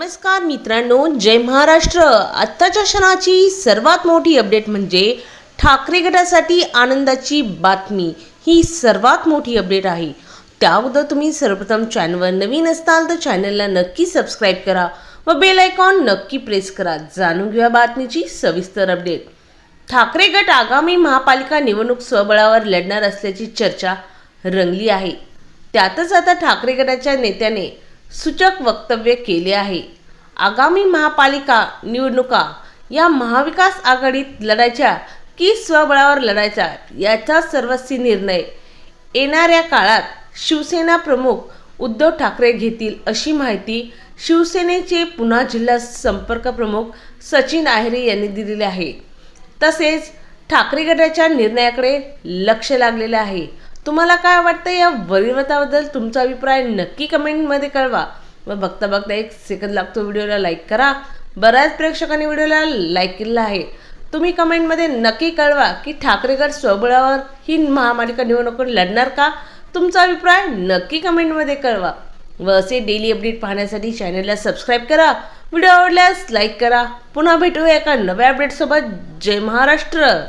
नमस्कार मित्रांनो जय महाराष्ट्र. आत्ताच्या क्षणाची सर्वात मोठी अपडेट म्हणजे ठाकरे गटासाठी आनंदाची बातमी. ही सर्वात मोठी अपडेट आहे. त्या अगोदर तुम्ही सर्वप्रथम चॅनलवर नवीन असताल तर चॅनलला नक्की सबस्क्राईब करा व बेल आयकॉन नक्की प्रेस करा. जाणून घेऊया बातमीची सविस्तर अपडेट ठाकरे गट आगामी महापालिका निवडणूक स्वबळावर लढणार असल्याची चर्चा रंगली आहे. त्यातच आता ठाकरे गटाच्या नेत्याने सूचक वक्तव्य केले आहे. आगामी महापालिका निवडणुका या महाविकास आघाडीत लढायच्या की स्वबळावर लढायच्या याचा सर्वस्वी निर्णय येणाऱ्या काळात शिवसेना प्रमुख उद्धव ठाकरे घेतील अशी माहिती शिवसेनेचे पुन्हा जिल्हा संपर्क प्रमुख सचिन आहेरे यांनी दिलेली आहे. तसेच ठाकरे गटाच्या निर्णयाकडे लक्ष लागलेलं आहे. तुम्हाला काय वाटतं या वरिवताबद्दल तुमचा अभिप्राय नक्की कमेंटमध्ये कळवा. व बघता बघता एक सेकंद लागतो व्हिडिओला लाईक करा. बऱ्याच प्रेक्षकांनी व्हिडिओला लाईक केलेला आहे. तुम्ही कमेंटमध्ये नक्की कळवा की ठाकरेगड स्वबळावर ही महामालिका निवडणूक लढणार का? तुमचा अभिप्राय नक्की कमेंटमध्ये कळवा. व असे डेली अपडेट पाहण्यासाठी चॅनलला सबस्क्राईब करा. व्हिडिओ आवडल्यास लाईक करा. पुन्हा भेटूया एका नव्या अपडेटसोबत जय महाराष्ट्र!